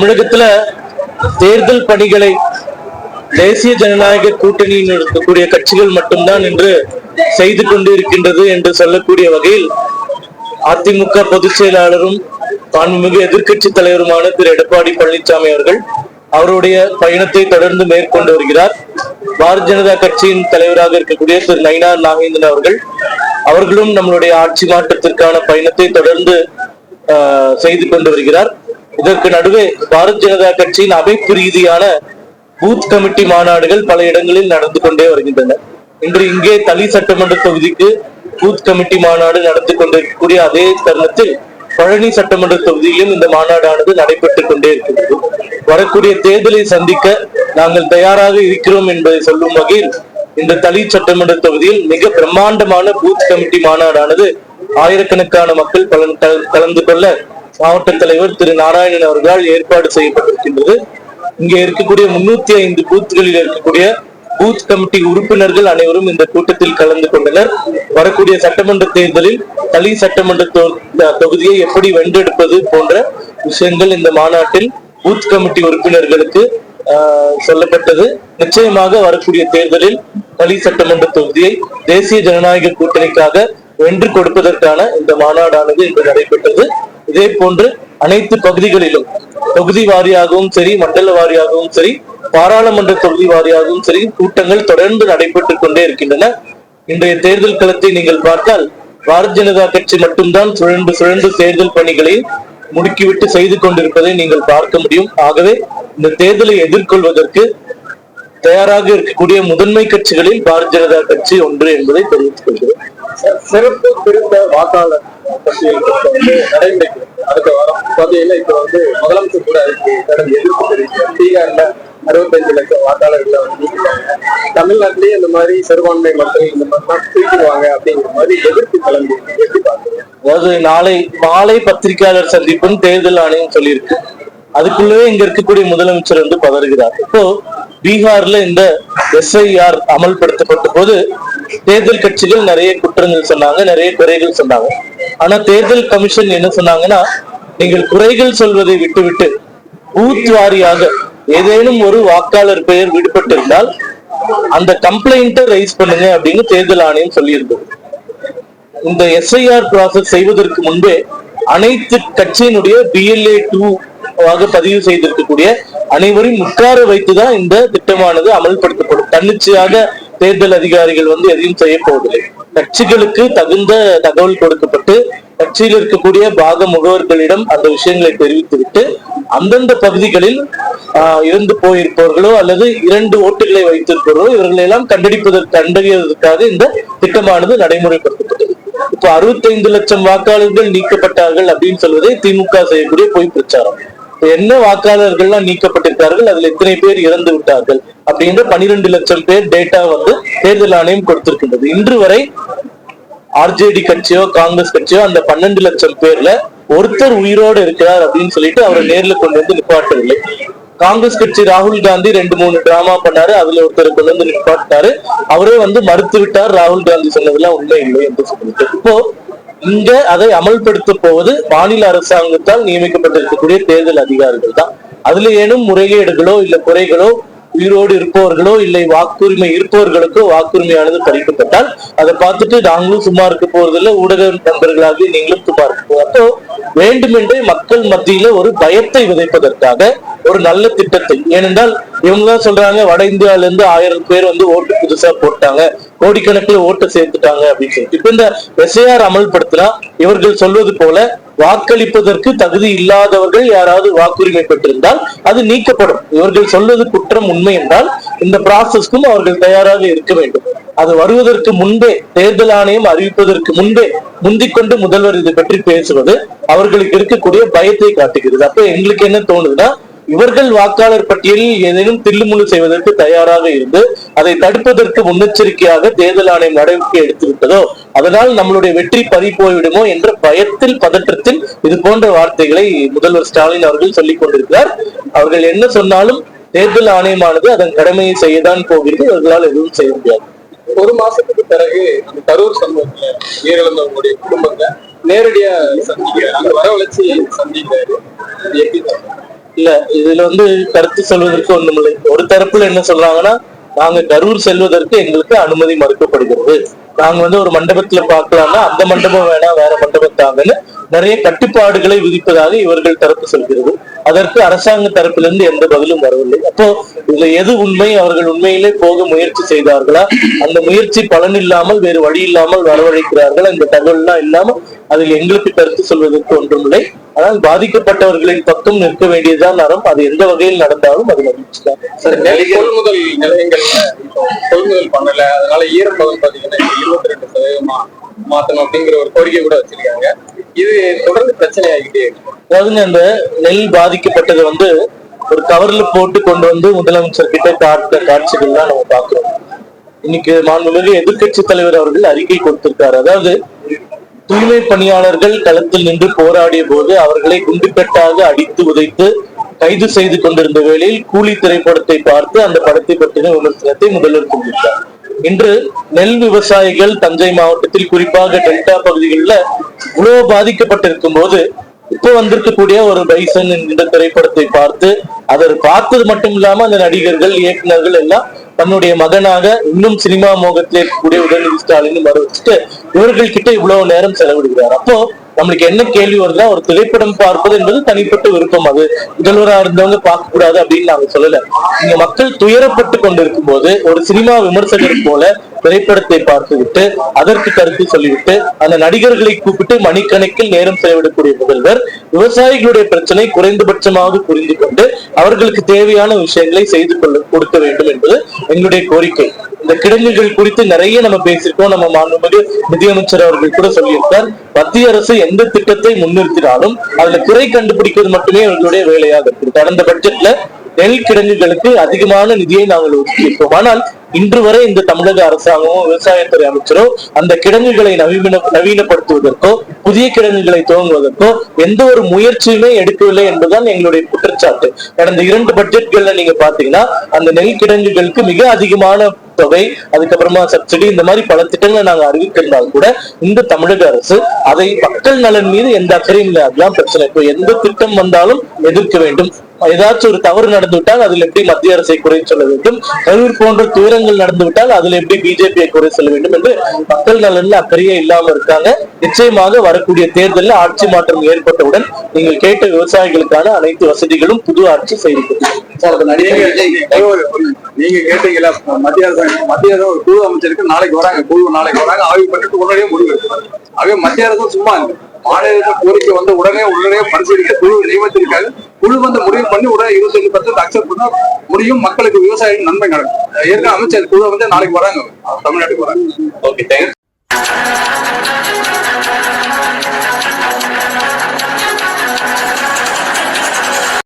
தமிழகத்துல தேர்தல் பணிகளை தேசிய ஜனநாயக கூட்டணியில் இருக்கக்கூடிய கட்சிகள் மட்டும்தான் என்று செய்து கொண்டு இருக்கின்றது என்று சொல்லக்கூடிய வகையில் அதிமுக பொதுச் செயலாளரும் மாண்புமிகு எதிர்க்கட்சி தலைவருமான திரு. எடப்பாடி பழனிசாமி அவர்கள் அவருடைய பயணத்தை தொடர்ந்து மேற்கொண்டு வருகிறார். பாரதிய ஜனதா கட்சியின் தலைவராக இருக்கக்கூடிய திரு. நயினார் நாகேந்திரன் அவர்கள் அவர்களும் நம்மளுடைய ஆட்சி மாற்றத்திற்கான பயணத்தை தொடர்ந்து செய்து கொண்டு வருகிறார். இதற்கு நடுவே பாரத் ஜனதா கட்சியின் அமைப்பு ரீதியான பூத் கமிட்டி மாநாடுகள் பல இடங்களில் நடந்து கொண்டே வருகின்றன. இன்று இங்கே தளி சட்டமன்ற தொகுதிக்கு பூத் கமிட்டி மாநாடு நடந்து கொண்டிருக்கக்கூடிய அதே தருணத்தில் பழனி சட்டமன்ற தொகுதியிலும் இந்த மாநாடானது நடைபெற்றுக் கொண்டே இருக்கிறது வரக்கூடிய தேர்தலை சந்திக்க நாங்கள் தயாராக இருக்கிறோம் என்பதை சொல்லும் வகையில் இந்த தளி சட்டமன்ற தொகுதியில் மிக பிரம்மாண்டமான பூத் கமிட்டி மாநாடானது ஆயிரக்கணக்கான மக்கள் கலந்து கொள்ள மாவட்ட தலைவர் திரு நாராயணன் அவர்களால் ஏற்பாடு செய்யப்பட்டிருக்கின்றது. இங்கே இருக்கக்கூடிய முன்னூத்தி ஐந்து பூத்துகளில் இருக்கக்கூடிய பூத் கமிட்டி உறுப்பினர்கள் அனைவரும் இந்த கூட்டத்தில் கலந்து கொண்டனர். வரக்கூடிய சட்டமன்ற தேர்தலில் தளி சட்டமன்ற தொகுதியை எப்படி வென்றெடுப்பது போன்ற விஷயங்கள் இந்த மாநாட்டில் பூத் கமிட்டி உறுப்பினர்களுக்கு ஆஹ், சொல்லப்பட்டது. நிச்சயமாக வரக்கூடிய தேர்தலில் தளி சட்டமன்ற தொகுதியை தேசிய ஜனநாயக கூட்டணிக்காக வென்று கொடுப்பதற்கான இந்த மாநாடானது இன்று நடைபெற்றது. இதே போன்று அனைத்து பகுதிகளிலும் தொகுதி வாரியாகவும் சரி மண்டல வாரியாகவும் சரி பாராளுமன்ற தொகுதி வாரியாகவும் சரி கூட்டங்கள் தொடர்ந்து நடைபெற்றுக் கொண்டே இருக்கின்றன. இன்றைய தேர்தல் களத்தை நீங்கள் பார்த்தால் பாரதிய ஜனதா கட்சி மட்டும்தான் சுழன்று சுழன்று தேர்தல் பணிகளை முடுக்கிவிட்டு செய்து கொண்டிருப்பதை நீங்கள் பார்க்க முடியும். ஆகவே இந்த தேர்தலை எதிர்கொள்வதற்கு தயாராக இருக்கக்கூடிய முதன்மை கட்சிகளில் பாரதிய ஜனதா கட்சி ஒன்று என்பதை தெரிவித்துக் கொள்கிறேன். சிறப்பு திருத்த வாக்காளர் நடைமுறைக்கு அடுத்த வாரம் இப்ப வந்து முதலமைச்சர் கூட அதுக்கு கடந்த எதிர்ப்பு தெரிவித்தார் பீகார்ல அறுபத்தஞ்சு லட்சம் வாக்காளர்களை வந்து தமிழ்நாட்டிலேயே இந்த மாதிரி சிறுபான்மை மக்கள் இந்த மாதிரிலாம் அப்படிங்கிற மாதிரி எதிர்ப்பு கிளம்பி. எப்படி பாக்குறீங்க அதாவது நாளை மாலை பத்திரிகையாளர் சந்திப்புன்னு தேர்தல் ஆணையம் சொல்லியிருக்கு. அதுக்குள்ளவே இங்க இருக்கக்கூடிய முதலமைச்சர் வந்து பதறுகிறார். இப்போ பீகார்ல இந்த எஸ்ஐஆர் அமல்படுத்தப்பட்ட போது தேர்தல் கட்சிகள் நிறைய குற்றங்கள் சொன்னாங்க நிறைய குறைகள் சொன்னாங்க. ஆனா தேர்தல் கமிஷன் என்ன சொன்னாங்கன்னா நீங்கள் குறைகள் சொல்வதை விட்டுவிட்டு பூத் வாரியாக ஏதேனும் ஒரு வாக்காளர் பெயர் விடுபட்டிருந்தால் அந்த கம்ப்ளைண்ட்டை ரைஸ் பண்ணுங்க அப்படின்னு தேர்தல் ஆணையம் சொல்லியிருந்தது. இந்த எஸ்ஐஆர் ப்ராசஸ் செய்வதற்கு முன்பே அனைத்து கட்சியினுடைய பிஎல்ஏ டூ பதிவு செய்திருக்கக்கூடிய அனைவரையும் உட்கார வைத்துதான் இந்த திட்டமானது அமல்படுத்தப்படும். தன்னிச்சையாக தேர்தல் அதிகாரிகள் வந்து எதையும் செய்ய போவதில்லை. கட்சிகளுக்கு தகுந்த தகவல் கொடுக்கப்பட்டு கட்சியில் இருக்கக்கூடிய பாக முகவர்களிடம் அந்த விஷயங்களை தெரிவித்துவிட்டு அந்தந்த பகுதிகளில் ஆஹ், இறந்து போயிருப்பவர்களோ அல்லது இரண்டு ஓட்டுகளை வைத்திருப்பவர்களோ இவர்களை எல்லாம் கண்டடிப்பதற்கு கண்டறியதற்காக இந்த திட்டமானது நடைமுறைப்படுத்தப்பட்டது. இப்போ அறுபத்தைந்து லட்சம் வாக்காளர்கள் நீக்கப்பட்டார்கள் அப்படின்னு சொல்வதே திமுக செய்யக்கூடிய பொய் பிரச்சாரம். என்ன வாக்காளர்கள்லாம் நீக்கப்பட்டிருக்கார்கள் அதுல எத்தனை பேர் இறந்து விட்டார்கள் அப்படின்ற பனிரெண்டு லட்சம் பேர் டேட்டா வந்து தேர்தல் ஆணையம் கொடுத்திருக்கின்றது. இன்று வரை ஆர்ஜேடி கட்சியோ காங்கிரஸ் கட்சியோ அந்த பன்னெண்டு லட்சம் பேர்ல ஒருத்தர் உயிரோடு இருக்கிறார் அப்படின்னு சொல்லிட்டு அவரை நேர்ல கொண்டு வந்து நிப்பாட்டவில்லை. காங்கிரஸ் கட்சி ராகுல் காந்தி ரெண்டு மூணு டிராமா பண்ணாரு அதுல ஒருத்தர் கொண்டு வந்து நிப்பாட்டினாரு. அவரே வந்து மறுத்து விட்டார் ராகுல் காந்தி சொன்னதெல்லாம் உண்மை இல்லை என்று சொல்லிட்டு. இப்போ இங்க அதை அமல்படுத்த போவது மாநில அரசாங்கத்தால் நியமிக்கப்பட்டிருக்கக்கூடிய தேர்தல் அதிகாரிகள் தான். அதுல ஏனும் முறைகேடுகளோ இல்ல குறைகளோ உயிரோடு இருப்பவர்களோ இல்லை வாக்குரிமை இருப்பவர்களுக்கோ வாக்குரிமையானது பறிக்கப்பட்டால் அதை பார்த்துட்டு நாங்களும் சும்மா இருக்க போறதில்ல ஊடக நண்பர்களாக நீங்களும் சும்மா இருக்க அப்போ வேண்டுமென்றே மக்கள் மத்தியில ஒரு பயத்தை விதைப்பதற்காக ஒரு நல்ல திட்டத்தை ஏனென்றால் இவங்க தான் சொல்றாங்க வட இந்தியால இருந்து ஆயிரம் பேர் வந்து ஓட்டு புதுசா போட்டாங்க. கோடிக்கணக்கில் ஓட்டு சேர்த்துட்டாங்க அப்படின்னு சொல்லிட்டு. இப்ப இந்த எஸ்ஐஆர் அமல்படுத்தினா இவர்கள் சொல்வது போல வாக்களிப்பதற்கு தகுதி இல்லாதவர்கள் யாராவது வாக்குரிமை பெற்றிருந்தால் அது நீக்கப்படும். இவர்கள் சொல்வது குற்றம் உண்மை என்றால் இந்த ப்ராசஸ்க்கும் அவர்கள் தயாராக இருக்க வேண்டும். அது வருவதற்கு முன்பே தேர்தல் ஆணையம் அறிவிப்பதற்கு முன்பே முந்திக்கொண்டு முதல்வர் இது பற்றி பேசுவது அவர்களுக்கு இருக்கக்கூடிய பயத்தை காட்டுகிறது. அப்ப எங்களுக்கு என்ன தோணுதுன்னா இவர்கள் வாக்காளர் பட்டியலில் ஏதேனும் தில்லுமுள்ளு செய்வதற்கு தயாராக இருந்து அதை தடுப்பதற்கு முன்னெச்சரிக்கையாக தேர்தல் ஆணையம் நடவடிக்கை எடுத்துவிட்டதோ அதனால் நம்மளுடைய வெற்றி பறி போய்விடுமோ என்ற பயத்தில் பதற்றத்தில் இது போன்ற வார்த்தைகளை முதல்வர் ஸ்டாலின் அவர்கள் சொல்லிக் கொண்டிருக்கிறார். அவர்கள் என்ன சொன்னாலும் தேர்தல் ஆணையமானது அதன் கடமையை செய்யதான் போகிறது இவர்களால் எதுவும் செய்ய முடியாது. ஒரு மாசத்துக்கு பிறகு அந்த கரூர் சம்பவத்துல உயிரிழந்தவங்களுடைய குடும்பத்தை நேரடியா சந்திக்கிறாரு அங்க வரவழைச்சு சந்திக்கிறாரு இல்ல இதுல வந்து கருத்து சொல்வதற்கு ஒண்ணுமில்லை. ஒரு தரப்புல என்ன சொல்றாங்கன்னா நாங்க கரூர் செல்வதற்கு எங்களுக்கு அனுமதி மறுக்கப்படுகிறது. நாங்க வந்து ஒரு மண்டபத்துல பாக்கலாம்னா அந்த மண்டபம் வேணா வேற மண்டபத்தாங்கன்னு நிறைய கட்டுப்பாடுகளை விதிப்பதாக இவர்கள் தரப்பு சொல்கிறது. அதற்கு அரசாங்க தரப்பிலிருந்து எந்த பதிலும் வரவில்லை. அப்போ இதுல எது உண்மை? அவர்கள் உண்மையிலே போக முயற்சி செய்தார்களா? அந்த முயற்சி பலன் இல்லாமல் வேறு வழி இல்லாமல் வரவழைக்கிறார்கள். அந்த தகவல்லாம் இல்லாமல் அதில் எங்களுக்கு கருத்து சொல்வதற்கு ஒன்றுமில்லை. ஆனால் பாதிக்கப்பட்டவர்களின் பக்கம் நிற்க வேண்டியதுதான் நரம். அது எந்த வகையில் நடந்தாலும் அது மகிழ்ச்சி தான் சார் கொள்முதல் நிலையங்கள் கொள்முதல் பண்ணல. அதனால ஈரப்பதம் பாத்தீங்கன்னா இருபத்தி ரெண்டு சதவீதமா மாத்தணும் அப்படிங்கிற ஒரு கோரிக்கை கூட வச்சிருக்காங்க. இது தொடர்ந்து பிரச்சனை ஆகிட்டே இருக்கு. அதாவதுங்க அந்த நெல் பாதிக்கப்பட்டதை வந்து ஒரு கவர்ல போட்டு கொண்டு வந்து முதலமைச்சர் கிட்ட காட்ட காட்சிகள் தான் நம்ம பார்க்கிறோம். இன்னைக்கு மாண்புமிகு எதிர்க்கட்சி தலைவர் அவர்கள் அறிக்கை கொடுத்திருக்காரு. அதாவது தூய்மை பணியாளர்கள் களத்தில் நின்று போராடிய போது அவர்களை குண்டுக்கட்டாக அடித்து உதைத்து கைது செய்து கொண்டிருந்த வேளையில் கூலி திரைப்படத்தை பார்த்து அந்த படத்தை பற்றின விமர்சனத்தை முதல்வர் கொண்டிருந்தார் இன்று நெல் விவசாயிகள் தஞ்சை மாவட்டத்தில் குறிப்பாக டெல்டா பகுதிகளில் இவ்வளவு பாதிக்கப்பட்டிருக்கும் போது இப்போ வந்திருக்கக்கூடிய ஒரு பைசன் என்கிற திரைப்படத்தை பார்த்து அதை பார்த்தது மட்டும் இல்லாம அந்த நடிகர்கள் இயக்குநர்கள் எல்லாம் தன்னுடைய மகனாக இன்னும் சினிமா மோகத்தில் இருக்கக்கூடிய உதயநிதி ஸ்டாலின் மறு வச்சுட்டு இவர்கள் கிட்ட இவ்வளவு நேரம் செலவிடுகிறார். அப்போ நம்மளுக்கு என்ன கேள்வி வருதுன்னா ஒரு திரைப்படம் பார்ப்பது என்பது தனிப்பட்ட விருப்பம் அது. முதல்வரா இருந்தவங்க பார்க்க கூடாது அப்படின்னு நாங்க சொல்லல. இங்க மக்கள் துயரப்பட்டு கொண்டிருக்கும் போது ஒரு சினிமா விமர்சகர் போல திரைப்படத்தை பார்த்துவிட்டு அதற்கு கருத்து சொல்லிவிட்டு அந்த நடிகர்களை கூப்பிட்டு மணிக்கணக்கில் நேரம் செலவிடக்கூடிய முதல்வர் விவசாயிகளுடைய பிரச்சனை குறைந்தபட்சமாக புரிந்து கொண்டு அவர்களுக்கு தேவையான விஷயங்களை செய்து கொள்ள கொடுக்க வேண்டும் என்பது எங்களுடைய கோரிக்கை. இந்த கிடங்குகள் குறித்து நிறைய நம்ம பேசியிருக்கோம். நம்ம மாண்புமிகு நிதியமைச்சர் அவர்கள் கூட சொல்லியிருக்கார். மத்திய அரசு எந்த திட்டத்தை முன்னிறுத்தினாலும் அதுல குறை கண்டுபிடிக்கிறது மட்டுமே அவர்களுடைய வேலையாக இருக்குது. கடந்த பட்ஜெட்ல நெல் கிடங்குகளுக்கு அதிகமான நிதியை நாங்கள் ஒதுக்கியிருக்கோம். ஆனால் இன்று வரை இந்த தமிழக அரசாங்கமோ விவசாயத்துறை அமைச்சரோ அந்த கிடங்குகளை நவீன நவீனப்படுத்துவதற்கோ புதிய கிடங்குகளை துவங்குவதற்கோ எந்த ஒரு முயற்சியுமே எடுக்கவில்லை என்பதுதான் எங்களுடைய குற்றச்சாட்டு. கடந்த இரண்டு பட்ஜெட்கள்ல நீங்க பாத்தீங்கன்னா அந்த நெல் கிடங்குகளுக்கு மிக அதிகமான தொகை அதுக்கப்புறமா சப்சிடி இந்த மாதிரி பல திட்டங்களை நாங்க அறிவித்திருந்தால் கூட இந்த தமிழக அரசு அதை மக்கள் நலன் மீது எந்த அக்கறையும் இல்லை. அதுதான் பிரச்சனை. இப்போ எந்த திட்டம் வந்தாலும் எதிர்க்க வேண்டும். ஏதாச்சும் ஒரு தவறு நடந்துவிட்டால் அதில் எப்படி மத்திய அரசை குறை சொல்ல வேண்டும்? கரூர் போன்ற துயரங்கள் நடந்துவிட்டால் அதில் எப்படி பிஜேபியை குறை சொல்ல வேண்டும் என்று மக்கள் நலனில் அக்கறையே இல்லாம இருக்காங்க. நிச்சயமாக வரக்கூடிய தேர்தலில் ஆட்சி மாற்றம் ஏற்பட்டவுடன் நீங்கள் கேட்ட விவசாயிகளுக்கான அனைத்து வசதிகளும் புது ஆட்சி செய்திருக்கிறது நீங்க கேட்டீங்களா மத்திய அரசாங்கம் மத்திய அரசு ஒரு குழு அமைச்சிருக்கு. நாளைக்கு வராங்க குழு நாளைக்கு வராங்க. ஆய்வு பண்ணிட்டு உடனடியே முடிவு எடுப்பாங்க ஆகவே மத்திய அரசு சும்மா இல்லை. மாநில கோரிக்கை வந்து உடனே உடனே பரிசீலிக்க குழு நியமித்திருக்காங்க குழு வந்து முடிவு பண்ணி உடனே இருபத்தஞ்சு பர்சன்ட் அக்செப்ட் பண்ணா முடியும். மக்களுக்கு விவசாயிகள் நன்மை நடக்கும். ஏற்கனவே அமைச்சர் குழு வந்து நாளைக்கு வராங்க தமிழ்நாட்டுக்கு வராங்க. Okay thanks